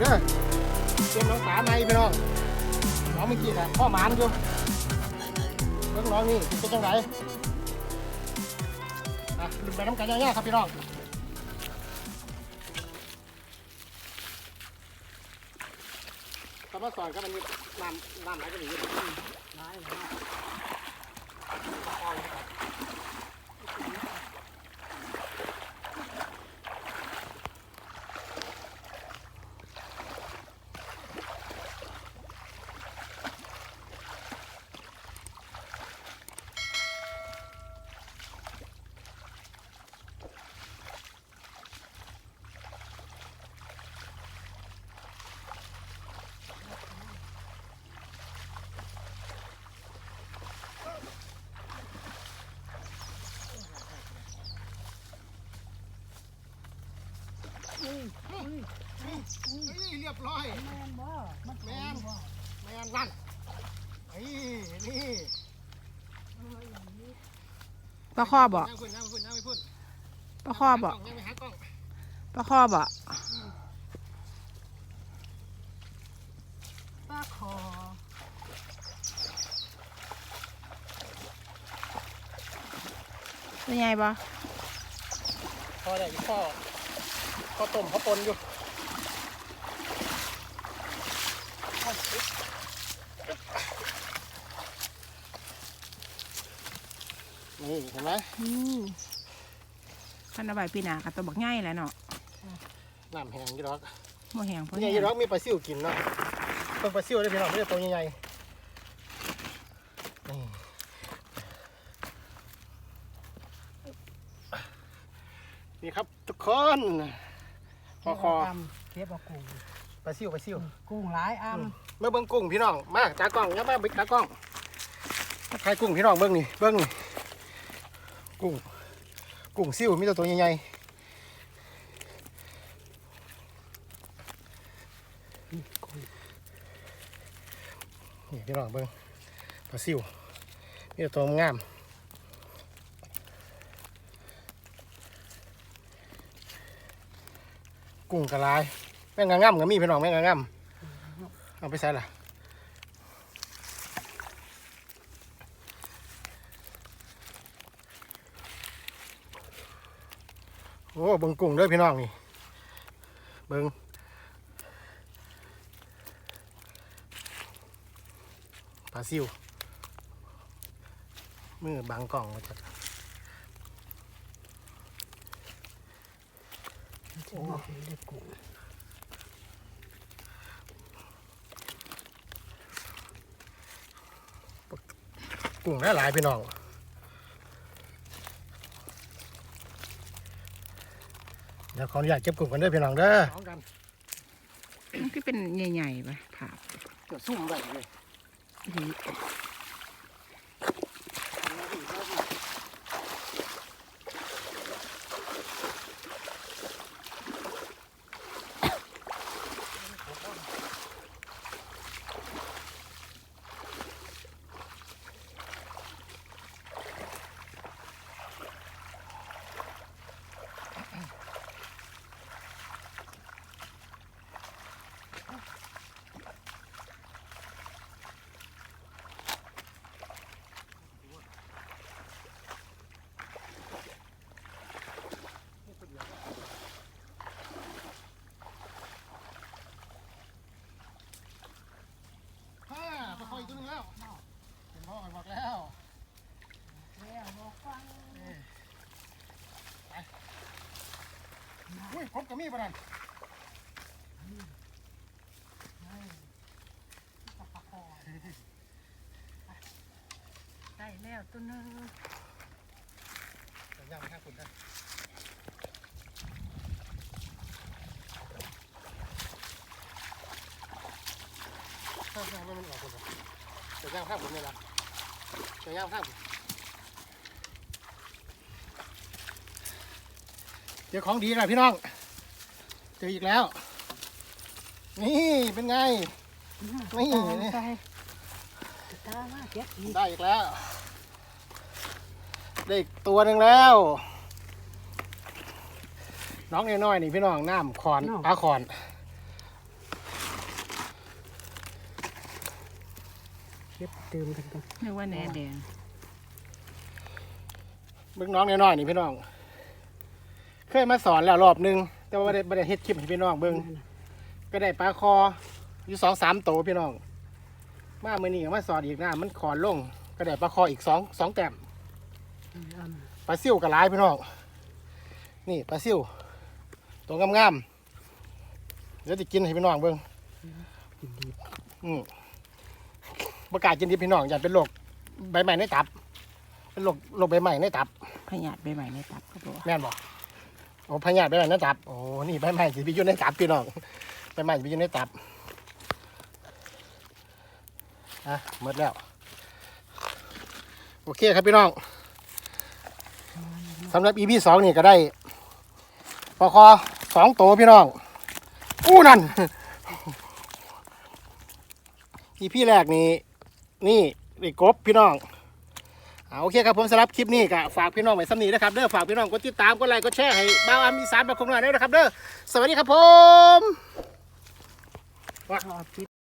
พี่น้องน้องเมื่อกี้นะพ่อหมานอยู่เรื่องน้องนี่เป็นจังไรอะดูไปน้ำกันย่าๆครับพี่น้องคำว่าสอนครับมันมีน้ำน้ำไหลกันอยู่ไหลไหล เรียบร้อยแม่นบ่มันแม่นแม่นนั่นไอ้นี่ปลาคอบ่นั่งพุ่นนั่งพุ่นนั่งไปพุ่นปลาคอบ่นั่งไปหากล้องปลาคอบ่ปลาคอเป็นไงบ่พอได้อีกพ่อข้าวต้มข้าวปนอยู่ นี่เห็นไหมอืมคันเอาไว้ปีหน้าก็ตัวบักง่ายแหล้วเนาะน้ำแห้งยี่ดอกโมแหงเพราะนี่แห้งยี่ดอกมีปลาซิวกินเนาะต้นปลาซิวได้พี่น้องไม่ได้ตัวใหญ่ๆนี่นี่ครับทุกคนคอคอเก็บเอากุ้งปลาซิวปลาซิวกุ้งหลายอันเมื่อเบิ้งกุ้งพี่น้องมาตากล้องยับมาบิ๊กตากล้องใครกุ้งพี่น้องเบิ้งนี่เบิ้งนี่ กุ้งกุ้งซิ่วมีแต่ตัวใหญ่ๆนี่พี่น้องเบิ้งปลาซิ่วมีแต่ตัวงามกุ้งกระลายแม่งกระง่ำก็มีพี่น้องแม่งกระง่ำเอาไปใส่ละ อ้เบิงกุ้งเด้อพี่น้องนี่ เบิงปลาซิวมือบังกล่องมาจากโอ้ยได้กุ้งกุ้งหลายพี่น้อง ดี๋ยวขออนุญาตเก็บกุ้งกันเด้อพี่น้องเด้อมันก็เป็นใหญ่ๆไปผ่า เดี๋ยวซุ่มไว้เลย ดี ฮ่าปลาคอยตัวหนึงแล้วเห็นพ่อคอยบอกแล้ว แล้วบอกฟัง อุ้ยผมกับมีดปะนั่นปลาคอได้แล้วตัวหนึงแต่ย่างข้างคุณได้ข้างข้างไม่มันออกคุณแต่ย่างข้างผมเนี่ยละแต่ย่างข้างผม เจอของดีนะพี่น้อง เจออีกแล้ว นี่เป็นไง ไม่ใส่ตามาเก็บอีกได้อีกแล้ว ได้อีกตัวหนึ่งแล้ว น้องน้อยๆนี่พี่น้องน้ำขอนปลาขอนเติมกันกันนึกว่าแหนแดง เบิ่งน้องน้อยๆนี่พี่น้อง เคยมาสอนแล้วรอบหนึง แต่ว่าบ่ได้บ่ได้เฮ็ดคลิปให้พี่น้องเบิ่งก็ได้ปลาคออยู่สองสามโตวพี่น้อง มามื้อนี้ก็มาสอนอีกนะมันขอนลง ก็ได้ปลาคออีกสองสองแต้มอ่ำปลาซิ่วกับหลายพี่น้อง นี่ปลาซิ่วตัวงามๆ เดี๋ยวจะกินให้พี่น้องเบิ่งกินดีอืมประกล้าศกินดิบพี่น้องอย่าเป็นโรคใบใหม่ในตับ เป็นโรคโรคใบใหม่ในตับพยาธิใบใหม่ในตับเขาบอกว่าแม่นบอก โอ้พญาธิใบใหม่ในตับ โอ้ นี่ใบใหมสิพี่ยู่ในตับพี่น้องใบใหม่สิพี่ยู่ในตับอะหมดแล้ว โอเคครับพี่น้องสำหรับ EP สองนี่ก็ได้ปลาคอสองโตพี่น้อง อู้นั่น EP แรกนี่นี่ได้กบพี่น้อง เอาโอเคครับผมสำหรับคลิปนี้ก็ฝากพี่น้องไว้สำนีนะครับเด้อฝากพี่น้องกดติดตามกดไลค์กดแชร์ให้บ้าวอามีสารบางคมหน่อยด้วยนะครับเด้อสวัสดีครับผมชอบกิน